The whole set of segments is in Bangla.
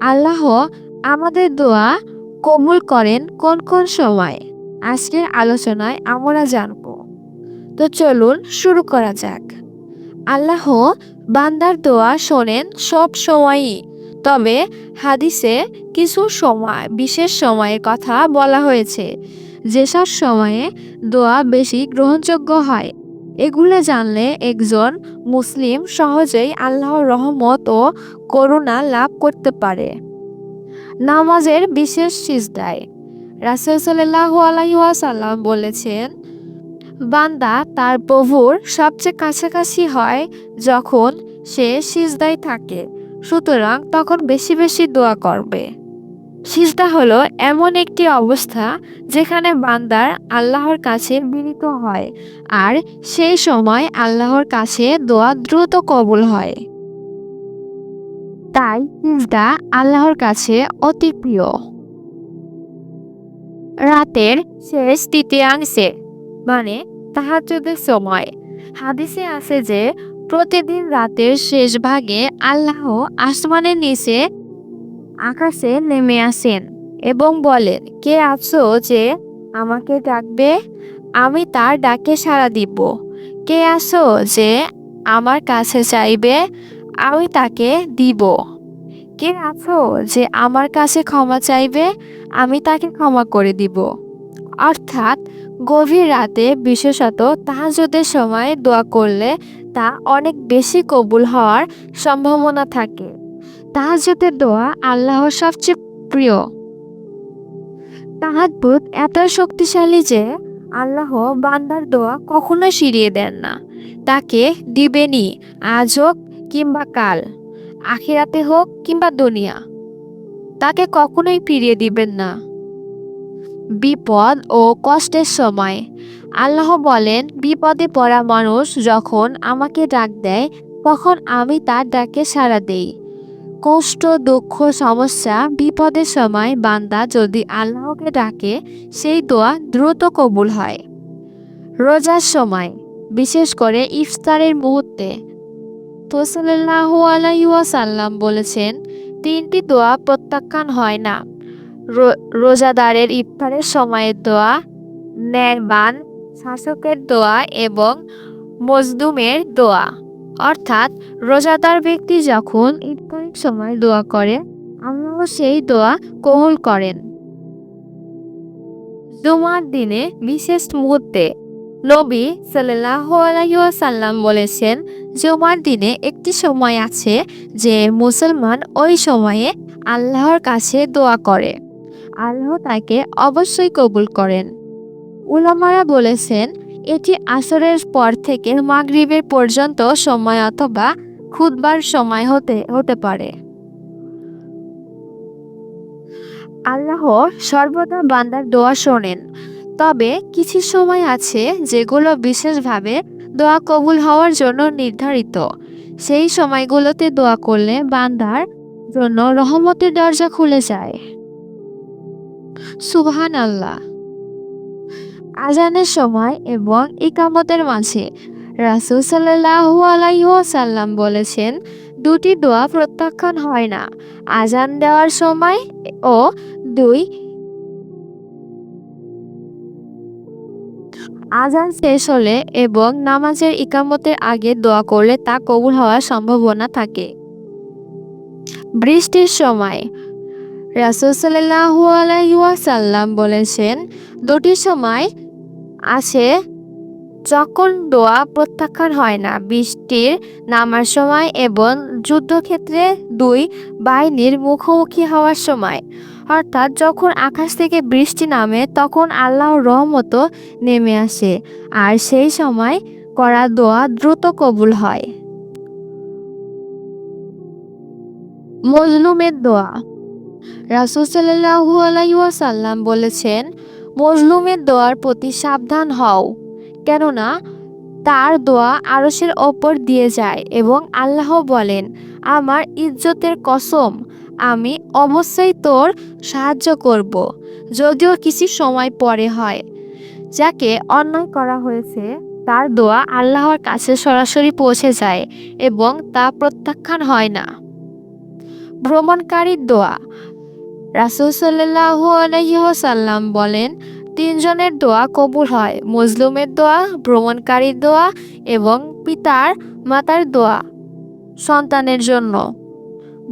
আল্লাহ আমাদের দোয়া কবুল করেন কোন কোন সময়? আজকের আলোচনায় আমরা জানব। তো চলুন শুরু করা যাক। আল্লাহ বান্দার দোয়া শোনেন সব সময়ই। তবে হাদিসে কিছু সময়, বিশেষ সময়ের কথা বলা হয়েছে। যেসব সময়ে দোয়া বেশি গ্রহণযোগ্য হয় এগুলো জানলে একজন মুসলিম সহজেই আল্লাহর রহমত ও করুণা লাভ করতে পারে। নামাজের বিশেষ সিজদায় রাসুল সাল্লাহ আলাইসাল্লাম বলেছেন, বান্দা তার প্রভুর সবচেয়ে কাছাকাছি হয় যখন সে সিজদায় থাকে, সুতরাং তখন বেশি বেশি দোয়া করবে। সিজদা হলো এমন একটি অবস্থা যেখানে বান্দার আল্লাহর কাছে বিনীত হয় আর সেই সময় আল্লাহর কাছে দোয়া দ্রুত কবুল হয়। তাই সিজদা আল্লাহর কাছে অতি প্রিয়। রাতের শেষ তৃতীয়াংশে মানে তাহাজ্জুদের সময়, হাদিসে আছে যে প্রতিদিন রাতের শেষ ভাগে আল্লাহ আসমানের নিচে আকাশে নেমে আসেন এবং বলেন, কে আছো যে আমাকে ডাকবে? আমি তার ডাকে সাড়া দিব। কে আছো যে আমার কাছে চাইবে? আমি তাকে দিব। কে আছো যে আমার কাছে ক্ষমা চাইবে? আমি তাকে ক্ষমা করে দিব। অর্থাৎ, গভীর রাতে, বিশেষত তাহাজুদের সময় দোয়া করলে তা অনেক বেশি কবুল হওয়ার সম্ভাবনা থাকে। তাহাজুদের দোয়া আল্লাহর সবচেয়ে প্রিয়। তাহাজুদ এত শক্তিশালী যে আল্লাহ বান্দার দোয়া কখনো সিরিয়ে দেন না। তাকে দিবেনি আজ হোক কিংবা কাল, আখিরাতে হোক কিংবা দুনিয়া। তাকে কখনোই ফিরিয়ে দিবেন না। বিপদ ও কষ্টের সময় আল্লাহ বলেন, বিপদে পড়া মানুষ যখন আমাকে ডাক দেয়, তখন আমি তার ডাকে সাড়া দেই। কষ্ট, দুঃখ, সমস্যা, বিপদের সময় বান্দা যদি আল্লাহকে ডাকে, সেই দোয়া দ্রুত কবুল হয়। রোজার সময়, বিশেষ করে ইফতারের মুহূর্তে তোসল্লাহ আলাইসাল্লাম বলেছেন, তিনটি দোয়া প্রত্যাখ্যান হয় না। রোজাদারের ইফতারের সময়ের দোয়া, ন্যায়বান শাসকের দোয়া এবং মজদুমের দোয়া। অর্থাৎ রোজাদার ব্যক্তি যখন ইফতারের সময় দোয়া করে, আল্লাহ সেই দোয়া কবুল করেন। জুমার দিনে বিশেষ মুহূর্তে নবী সাল্লাহ আলাইসাল্লাম বলেছেন, জুমার দিনে একটি সময় আছে যে মুসলমান ওই সময়ে আল্লাহর কাছে দোয়া করে, আল্লাহ তাকে অবশ্যই কবুল করেন। উলামারা বলেছেন এটি আসরের পর থেকে মাগরিবের পর্যন্ত সময় অথবা খুদবার সময় হতে হতে পারে। আল্লাহ সর্বদা বান্দার দোয়া শোনেন। তবে কিছু সময় আছে যেগুলো বিশেষভাবে দোয়া কবুল হওয়ার জন্য নির্ধারিত। সেই সময়গুলোতে দোয়া করলে বান্দার জন্য রহমতের দরজা খুলে যায়। সুবহান আল্লাহ আজানের সময় এবং ইকামতের মাঝে রাসুল সাল্লাহু আলাইসাল্লাম বলেছেন, দুটি দোয়া প্রত্যাখ্যান হয় না। আজান দেওয়ার সময় ও দুই আজান শেষ হলে এবং নামাজের ইকামতের আগে দোয়া করলে তা কবুল হওয়ার সম্ভাবনা থাকে। বৃষ্টির সময় রাসুল সাল্লাহু আলাইসাল্লাম বলেছেন, দুটি সময় আছে যখন দোয়া প্রত্যাখ্যান হয় না, বৃষ্টির নামার সময় এবং যুদ্ধক্ষেত্রে দুই বাহিনীর মুখোমুখি হওয়ার সময়। অর্থাৎ যখন আকাশ থেকে বৃষ্টি নামে, তখন আল্লাহর রহমত নেমে আসে, আর সেই সময় করা দোয়া দ্রুত কবুল হয়। মজলুমের দোয়া। রাসুল সাল্লাহু আলাইসাল্লাম বলেছেন মজলুমের দোয়ার প্রতি সাবধান হও, কেননা তার দোয়া আরসের ওপর দিয়ে যায় এবং আল্লাহ বলেন, আমার ইজ্জতের কসম, আমি অবশ্যই তোর সাহায্য করব, যদিও কিছু সময় পরে হয়। যাকে অন্যায় করা হয়েছে, তার দোয়া আল্লাহর কাছে সরাসরি পৌঁছে যায় এবং তা প্রত্যাখ্যান হয় না। ভ্রমণকারীর দোয়া রাসুল সাল্লাহ আলহিহসাল্লাম বলেন, তিনজনের দোয়া কবুল হয় মজলুমের দোয়া, ভ্রমণকারীর দোয়া এবং পিতার, মাতার দোয়া সন্তানের জন্য।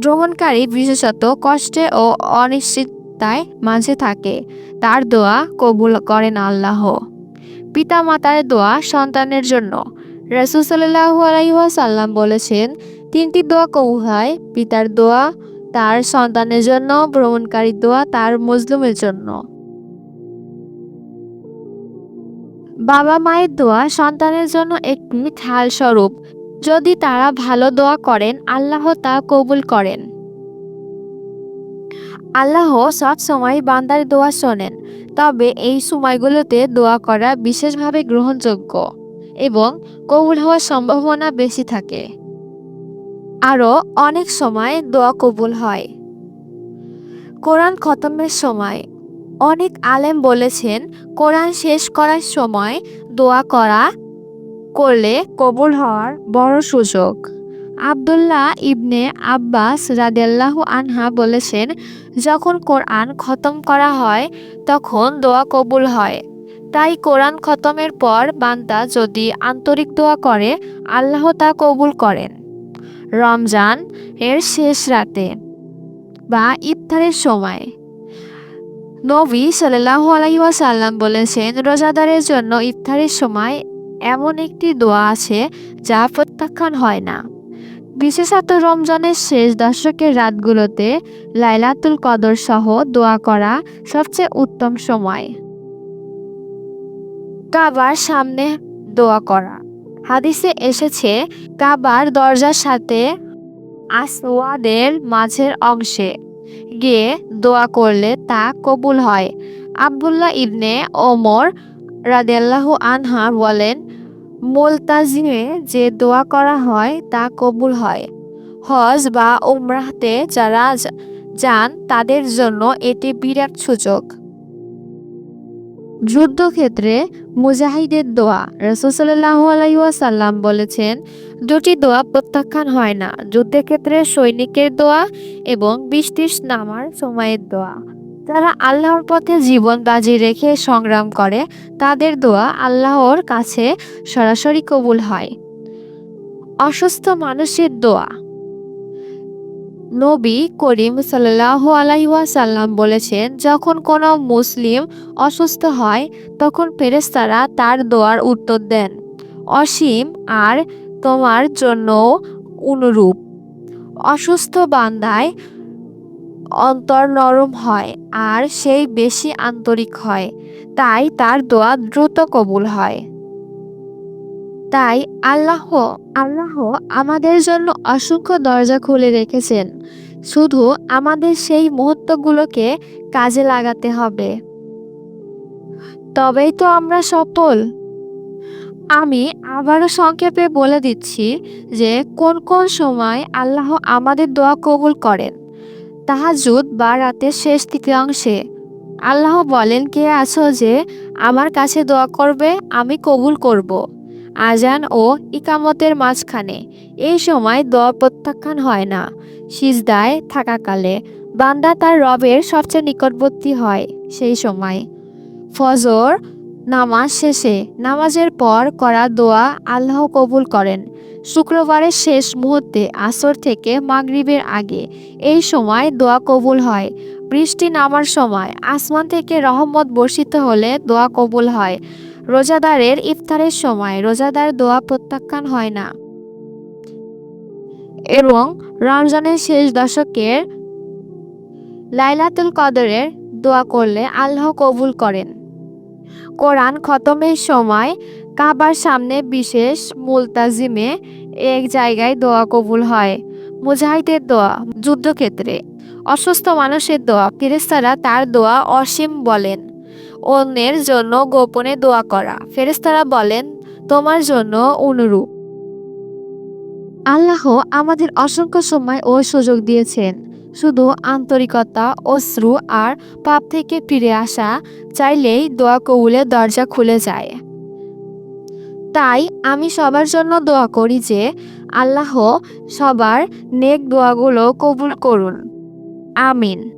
ভ্রমণকারী বিশেষত কষ্টে ও অনিশ্চিততায় মাঝে থাকে, তার দোয়া কবুল করেন আল্লাহ। পিতা, মাতার দোয়া সন্তানের জন্য। রসুল সাল্লাহু আলাইসাল্লাম বলেছেন, তিনটি দোয়া কবুল হয়, পিতার দোয়া তার সন্তানের জন্য, ভ্রমণকারীর দোয়া তার মজলুমের জন্য। বাবা মায়ের দোয়া সন্তানের জন্য একটি ঢাল স্বরূপ। যদি তারা ভালো দোয়া করেন, আল্লাহ তা কবুল করেন। আল্লাহ সব সময় বান্দার দোয়া শোনেন, তবে এই সময়গুলোতে দোয়া করা বিশেষভাবে গ্রহণযোগ্য এবং কবুল হওয়ার সম্ভাবনা বেশি থাকে। আরও অনেক সময় দোয়া কবুল হয়। কোরআন খতমের সময় অনেক আলেম বলেছেন, কোরআন শেষ করার সময় দোয়া করা করলে কবুল হওয়ার বড় সুযোগ। আবদুল্লাহ ইবনে আব্বাস রাদেল্লাহ আনহা বলেছেন, যখন কোরআন খতম করা হয়, তখন দোয়া কবুল হয়। তাই কোরআন খতমের পর বান্দা যদি আন্তরিক দোয়া করে, আল্লাহ তা কবুল করেন। রমজান এর শেষ রাতে বা ইফতারের সময়। নবী সাল্লাহ আলাইসাল্লাম বলেছেন, রোজাদারের জন্য ইফতারের সময় এমন একটি দোয়া আছে যা প্রত্যাখ্যান হয় না। বিশেষত রমজানের শেষ দশকের রাতগুলোতে লাইলাতুল কদর সহ দোয়া করা সবচেয়ে উত্তম সময়। কাবার সামনে দোয়া করা। হাদিসে এসেছে, কাবার দরজার সাথে আসওয়াদের মাঝের অংশে গিয়ে দোয়া করলে তা কবুল হয়। আবদুল্লাহ ইবনে ওমর রাদেল্লাহু আনহা বলেন, মোলতাজিমে যে দোয়া করা হয় তা কবুল হয়। হজ বা উমরাহতে যারা যান তাদের জন্য এটি বিরাট সুযোগ। যুদ্ধক্ষেত্রে মুজাহিদের দোয়া। রসুসাল্লাহ আলাইসাল্লাম বলেছেন, দুটি দোয়া প্রত্যাখ্যান হয় না। যুদ্ধের ক্ষেত্রে সৈনিকের দোয়া এবং বৃষ্টির নামার সময়ের দোয়া। যারা আল্লাহর পথে জীবন বাজি রেখে সংগ্রাম করে, তাদের দোয়া আল্লাহর কাছে সরাসরি কবুল হয়। অসুস্থ মানুষের দোয়া। নবী করিম সাল্লাহ আলাইসাল্লাম বলেছেন, যখন কোনো মুসলিম অসুস্থ হয়, তখন ফেরেস্তারা তার দোয়ার উত্তর দেন, অসীম আর তোমার জন্য অনুরূপ। অসুস্থ বান্দায় অন্তর নরম হয় আর সেই বেশি আন্তরিক হয়, তাই তার দোয়া দ্রুত কবুল হয়। তাই আল্লাহ আল্লাহ আমাদের জন্য অসংখ্য দরজা খুলে রেখেছেন। শুধু আমাদের সেই মুহূর্তগুলোকে কাজে লাগাতে হবে। তবেই তো আমরা সফল। আমি আবারও সংক্ষেপে বলে দিচ্ছি যে কোন কোন সময় আল্লাহ আমাদের দোয়া কবুল করেন। তাহাজুদ বা রাতের শেষ তৃতীয়াংশে আল্লাহ বলেন, কে আছো যে আমার কাছে দোয়া করবে, আমি কবুল করব। আজান ও ইকামতের মাঝখানে। এই সময় দোয়া প্রত্যাখ্যান হয় না। সিজদায় থাকাকালে বান্দা তার রবের সবচেয়ে নিকটবর্তী হয় সেই সময়। ফজর নামাজ শেষে নামাজের পর করা দোয়া আল্লাহ কবুল করেন। শুক্রবারের শেষ মুহূর্তে আসর থেকে মাগরিবের আগে এই সময় দোয়া কবুল হয়। বৃষ্টি নামার সময় আসমান থেকে রহমত বর্ষিত হলে দোয়া কবুল হয়। রোজাদারের ইফতারের সময় রোজাদার দোয়া প্রত্যাখ্যান হয় না। এবং রমজানের শেষ দশকের লাইলাতুল কদরের দোয়া করলে আল্লাহ কবুল করেন। কোরআন খতমের সময় কাবার সামনে বিশেষ মুলতাজিমে এক জায়গায় দোয়া কবুল হয়। মুজাহিদের দোয়া, যুদ্ধক্ষেত্রে অসুস্থ মানুষের দোয়া ফেরেস্তারা তার দোয়া অসীম বলেন। অন্যের জন্য গোপনে দোয়া করা। ফেরেস্তারা বলেন, তোমার জন্য অনুরূপ। আল্লাহ আমাদের অসংখ্য সময় ও সুযোগ দিয়েছেন। শুধু আন্তরিকতা, অশ্রু আর পাপ থেকে ফিরে আসা চাইলেই দোয়া কবুলের দরজা খুলে যায়। তাই আমি সবার জন্য দোয়া করি যে আল্লাহ সবার নেক দোয়াগুলো কবুল করুন। আমিন।